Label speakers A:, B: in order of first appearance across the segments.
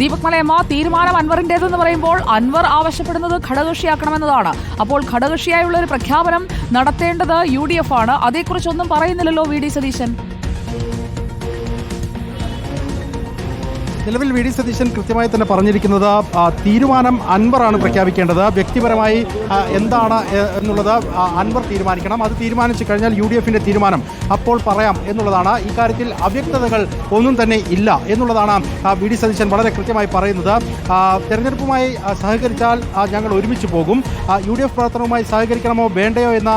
A: ദീപക് മലയമ്മ തീരുമാനം അൻവറിന്റേതെന്ന് പറയുമ്പോൾ അൻവർ ആവശ്യപ്പെടുന്നത് ഘടകകക്ഷിയാക്കണമെന്നതാണ്. അപ്പോൾ ഘടകകക്ഷിയായുള്ള ഒരു പ്രഖ്യാപനം നടത്തേണ്ടത് യു ഡി എഫ് ആണ്. അതേക്കുറിച്ചൊന്നും പറയുന്നില്ലല്ലോ വി ഡി സതീശൻ.
B: നിലവിൽ വി ഡി സതീശൻ കൃത്യമായി തന്നെ പറഞ്ഞിരിക്കുന്നത് തീരുമാനം അൻവറാണ് പ്രഖ്യാപിക്കേണ്ടത്. വ്യക്തിപരമായി എന്താണ് എന്നുള്ളത് അൻവർ തീരുമാനിക്കണം. അത് തീരുമാനിച്ചു കഴിഞ്ഞാൽ യു ഡി തീരുമാനം അപ്പോൾ പറയാം എന്നുള്ളതാണ്. ഇക്കാര്യത്തിൽ അവ്യക്തതകൾ ഒന്നും തന്നെ ഇല്ല എന്നുള്ളതാണ് വി ഡി സതീശൻ വളരെ കൃത്യമായി പറയുന്നത്. തെരഞ്ഞെടുപ്പുമായി സഹകരിച്ചാൽ ഞങ്ങൾ ഒരുമിച്ച് പോകും. യു ഡി എഫ് പ്രവർത്തനവുമായി സഹകരിക്കണമോ വേണ്ടയോ എന്ന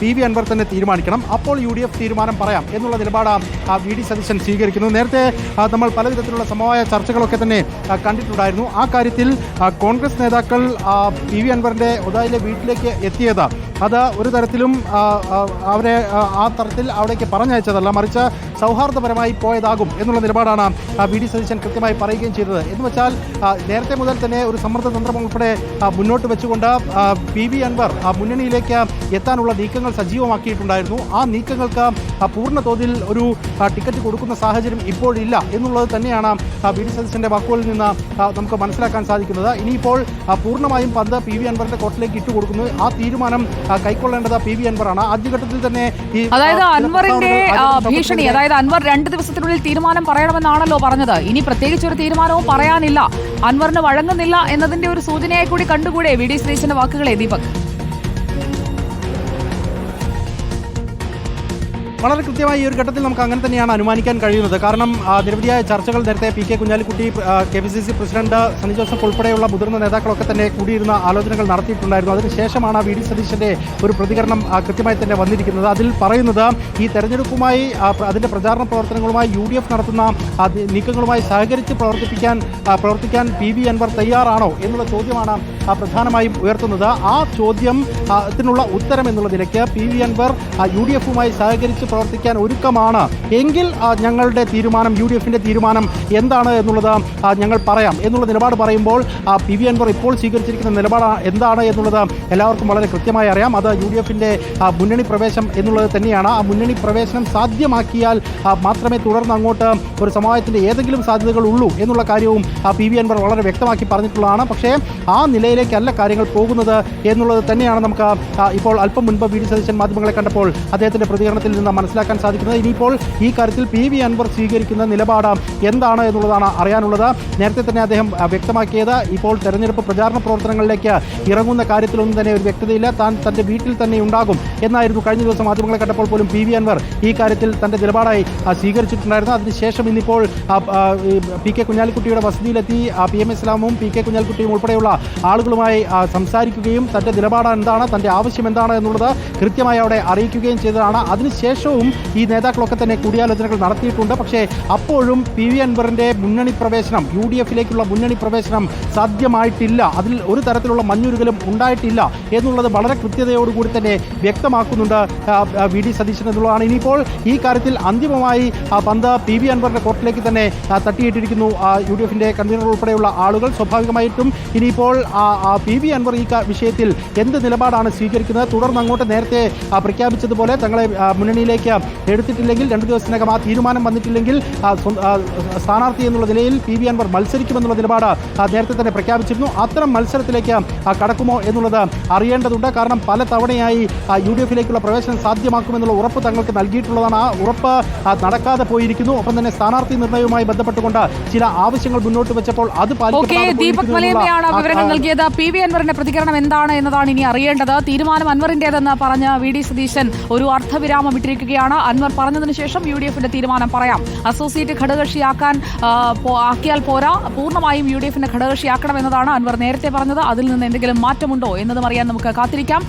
B: പി വി അൻവർ തന്നെ തീരുമാനിക്കണം. അപ്പോൾ യു ഡി എഫ് തീരുമാനം പറയാം എന്നുള്ള നിലപാട് ആ, വി ഡി സതീശൻ സ്വീകരിക്കുന്നു. നേരത്തെ നമ്മൾ പലവിധത്തിലുള്ള സമവായ ചർച്ചകളൊക്കെ തന്നെ കണ്ടിട്ടുണ്ടായിരുന്നു. ആ കാര്യത്തിൽ കോൺഗ്രസ് നേതാക്കൾ പി വി അൻവറിന്റെ ഒതായിലെ വീട്ടിലേക്ക് എത്തിയത്. അത് ഒരു തരത്തിലും അവരെ ആ, തരത്തിൽ അവിടേക്ക് പറഞ്ഞയച്ചതല്ല മറിച്ച് സൗഹാർദ്ദപരമായി പോയതാകും എന്നുള്ള നിലപാടാണ് വി ഡി സതീശൻ കൃത്യമായി പറയുകയും ചെയ്തത്. എന്ന് വെച്ചാൽ നേരത്തെ മുതൽ തന്നെ ഒരു സമ്മർദ്ദ തന്ത്രം ഉൾപ്പെടെ മുന്നോട്ട് വെച്ചുകൊണ്ട് പി വി അൻവർ മുന്നണിയിലേക്ക് എത്താനുള്ള നീക്കങ്ങൾ സജീവമാക്കിയിട്ടുണ്ടായിരുന്നു. ആ നീക്കങ്ങൾക്ക് പൂർണ തോതിൽ ഒരു ടിക്കറ്റ് കൊടുക്കുന്ന സാഹചര്യം ഇപ്പോഴില്ല എന്നുള്ളത് തന്നെയാണ് വി ഡി സതീശന്റെ വാക്കുകളിൽ നിന്ന് നമുക്ക് മനസ്സിലാക്കാൻ സാധിക്കുന്നത്. ഇനിയിപ്പോൾ പൂർണമായും പന്ത് പി വി അൻവറിന്റെ കോട്ടിലേക്ക് ഇട്ടുകൊടുക്കുന്നു ആ തീരുമാനം കൈക്കൊള്ളേണ്ടത് പി വി അൻവറാണ് ആദ്യഘട്ടത്തിൽ തന്നെ ഈ
A: അതായത് അൻവറിന്റെ ഭീഷണി അതായത് അൻവർ രണ്ട് ദിവസത്തിനുള്ളിൽ തീരുമാനം പറയണമെന്നാണല്ലോ പറഞ്ഞത്. ഇനി പ്രത്യേകിച്ച് ഒരു തീരുമാനവും പറയാനില്ല. അൻവറിന് വഴങ്ങുന്നില്ല എന്നതിന്റെ ഒരു സൂചനയായി കൂടി കണ്ടുകൂടെ വി ഡി സതീശന്റെ വാക്കുകളെ ദീപക്?
B: വളരെ കൃത്യമായി ഈ ഒരു ഘട്ടത്തിൽ നമുക്ക് അങ്ങനെ തന്നെയാണ് അനുമാനിക്കാൻ കഴിയുന്നത്. കാരണം നിരവധിയായ ചർച്ചകൾ നേരത്തെ P K Kunhalikutty K P C C president Sunny Joseph ഉൾപ്പെടെയുള്ള മുതിർന്ന നേതാക്കളൊക്കെ തന്നെ കൂടിയിരുന്ന ആലോചനകൾ നടത്തിയിട്ടുണ്ടായിരുന്നു. അതിനുശേഷമാണ് വി ഡി സതീശന്റെ ഒരു പ്രതികരണം കൃത്യമായി തന്നെ വന്നിരിക്കുന്നത്. അതിൽ പറയുന്നത് ഈ തെരഞ്ഞെടുപ്പുമായി അതിന്റെ പ്രചാരണ പ്രവർത്തനങ്ങളുമായി യു ഡി എഫ് നടത്തുന്ന നീക്കങ്ങളുമായി സഹകരിച്ച് പ്രവർത്തിപ്പിക്കാൻ പ്രവർത്തിക്കാൻ പി വി അൻവർ തയ്യാറാണോ എന്നുള്ള ചോദ്യമാണ് പ്രധാനമായും ഉയർത്തുന്നത്. ആ ചോദ്യം ത്തിനുള്ള ഉത്തരം എന്നുള്ള നിലയ്ക്ക് P V Anvar U D എഫുമായി സഹകരിച്ച് പ്രവർത്തിക്കാൻ ഒരുക്കമാണ്. എങ്കിൽ ഞങ്ങളുടെ തീരുമാനം യു ഡി എഫിന്റെ തീരുമാനം എന്താണ് എന്നുള്ളത് ഞങ്ങൾ പറയാം. എന്നുള്ള നിലപാട് പറയുമ്പോൾ പി വി അൻവർ ഇപ്പോൾ സ്വീകരിച്ചിരിക്കുന്ന നിലപാട് എന്താണ് എന്നുള്ളത് എല്ലാവർക്കും വളരെ കൃത്യമായി അറിയാം. അത് യു ഡി എഫിന്റെ മുന്നണി പ്രവേശം എന്നുള്ളത് തന്നെയാണ്. ആ മുന്നണി പ്രവേശനം സാധ്യമാക്കിയാൽ മാത്രമേ തുടർന്ന് അങ്ങോട്ട് ഒരു സമവായത്തിന്റെ ഏതെങ്കിലും സാധ്യതകൾ ഉള്ളൂ എന്നുള്ള കാര്യവും പി വി അൻവർ വളരെ വ്യക്തമാക്കി പറഞ്ഞിട്ടുള്ളതാണ്. പക്ഷേ ആ നിലയിലേക്കല്ല കാര്യങ്ങൾ പോകുന്നത് എന്നുള്ളത് തന്നെയാണ് നമുക്ക് ഇപ്പോൾ അല്പം മുൻപ് വി ഡി സതീശൻ മാധ്യമങ്ങളെ കണ്ടപ്പോൾ അദ്ദേഹത്തിന്റെ പ്രതികരണത്തിൽ നിന്ന് മനസ്സിലാക്കാൻ സാധിക്കുന്നത്. ഇനിയിപ്പോൾ ഈ കാര്യത്തിൽ പി വി അൻവർ സ്വീകരിക്കുന്ന നിലപാട് എന്താണ് എന്നുള്ളതാണ് അറിയാനുള്ളത്. നേരത്തെ തന്നെ അദ്ദേഹം വ്യക്തമാക്കിയത് ഇപ്പോൾ തെരഞ്ഞെടുപ്പ് പ്രചാരണ പ്രവർത്തനങ്ങളിലേക്ക് ഇറങ്ങുന്ന കാര്യത്തിലൊന്നും തന്നെ ഒരു വ്യക്തതയില്ല. താൻ തന്റെ വീട്ടിൽ തന്നെ ഉണ്ടാകും എന്നായിരുന്നു കഴിഞ്ഞ ദിവസം മാധ്യമങ്ങളെ കണ്ടപ്പോൾ പോലും പി വി അൻവർ ഈ കാര്യത്തിൽ തന്റെ നിലപാടായി സ്വീകരിച്ചിട്ടുണ്ടായിരുന്നു. അതിനുശേഷം ഇന്നിപ്പോൾ പി കെ കുഞ്ഞാലിക്കുട്ടിയുടെ വസതിയിലെത്തി. പി എം ഇസ്ലാമും പി കെ കുഞ്ഞാലിക്കുട്ടിയും ഉൾപ്പെടെയുള്ള ആളുകളുമായി ആ, സംസാരിക്കുകയും തന്റെ നിലപാട് എന്താണ് തന്റെ ആവശ്യം എന്താണ് എന്നുള്ളത് കൃത്യമായി അവിടെ അറിയിക്കുകയും ചെയ്തതാണ്. അതിനുശേഷവും ഈ നേതാക്കളൊക്കെ തന്നെ കൂടിയാലോചനകൾ നടത്തിയിട്ടുണ്ട്. പക്ഷേ അപ്പോഴും പി വി അൻവറിന്റെ മുന്നണി പ്രവേശനം യു ഡി എഫിലേക്കുള്ള മുന്നണി പ്രവേശനം സാധ്യമായിട്ടില്ല. അതിൽ ഒരു തരത്തിലുള്ള മഞ്ഞുരുകലും ഉണ്ടായിട്ടില്ല എന്നുള്ളത് വളരെ കൃത്യതയോടുകൂടി തന്നെ വ്യക്തമാക്കുന്നുണ്ട് വി ഡി സതീശൻ എന്നുള്ളതാണ്. ഇനിയിപ്പോൾ ഈ കാര്യത്തിൽ അന്തിമമായി പന്ത് പി വി അൻവറിന്റെ കോർട്ടിലേക്ക് തന്നെ തട്ടിയിട്ടിരിക്കുന്നു യു ഡി എഫിന്റെ കൺവീനർ ഉൾപ്പെടെയുള്ള ആളുകൾ. സ്വാഭാവികമായിട്ടും ഇനിയിപ്പോൾ പി വി അൻവർ ഈ വിഷയത്തിൽ എന്ത് നിലപാടാണ് സ്വീകരിക്കുന്നത്? തുടർന്ന് അങ്ങോട്ട് നേരത്തെ പ്രഖ്യാപിച്ചതുപോലെ തങ്ങളെ മുന്നണിയിലേക്ക് എടുത്തിട്ടില്ലെങ്കിൽ രണ്ട് ദിവസത്തിനകം ആ തീരുമാനം വന്നിട്ടില്ലെങ്കിൽ സ്ഥാനാർത്ഥി എന്നുള്ള നിലയിൽ പി വി അൻവർ മത്സരിക്കുമെന്നുള്ള നിലപാട് നേരത്തെ തന്നെ പ്രഖ്യാപിച്ചിരുന്നു. അത്തരം മത്സരത്തിലേക്ക് കടക്കുമോ എന്നുള്ളത് അറിയേണ്ടതുണ്ട്. കാരണം പല തവണയായി യു ഡി എഫിലേക്കുള്ള പ്രവേശനം സാധ്യമാക്കുമെന്നുള്ള ഉറപ്പ് തങ്ങൾക്ക് നൽകിയിട്ടുള്ളതാണ്. ആ ഉറപ്പ് നടക്കാതെ പോയിരിക്കുന്നു. ഒപ്പം തന്നെ സ്ഥാനാർത്ഥി നിർണയവുമായി ബന്ധപ്പെട്ടുകൊണ്ട് ചില ആവശ്യങ്ങൾ മുന്നോട്ട് വെച്ചപ്പോൾ അത്
A: മലയമ്മയാണ് വിവരങ്ങൾ
B: ആ-
A: നൽകിയത് പി വി അൻവറിന്റെ പ്രതികരണം എന്താണ് എന്നതാണ് ഇനി അറിയേണ്ടത്. തീരുമാനം അൻവറിന്റേതെന്ന് പറഞ്ഞ വി ഡി സതീശൻ ഒരു അർത്ഥവിരാമം ഇട്ടിരിക്കുകയാണ്. അൻവർ പറഞ്ഞതിന് ശേഷം യു ഡി എഫിന്റെ തീരുമാനം പറയാം. അസോസിയേറ്റ് ഘടകകക്ഷിയാക്കാൻ ആക്കിയാൽ പോരാ. പൂർണമായും യു ഡി എഫിന്റെ ഘടകകക്ഷിയാക്കണം എന്നതാണ് അൻവർ നേരത്തെ പറഞ്ഞത്. അതിൽ നിന്ന് എന്തെങ്കിലും മാറ്റമുണ്ടോ എന്നതും അറിയാൻ നമുക്ക് കാത്തിരിക്കാം.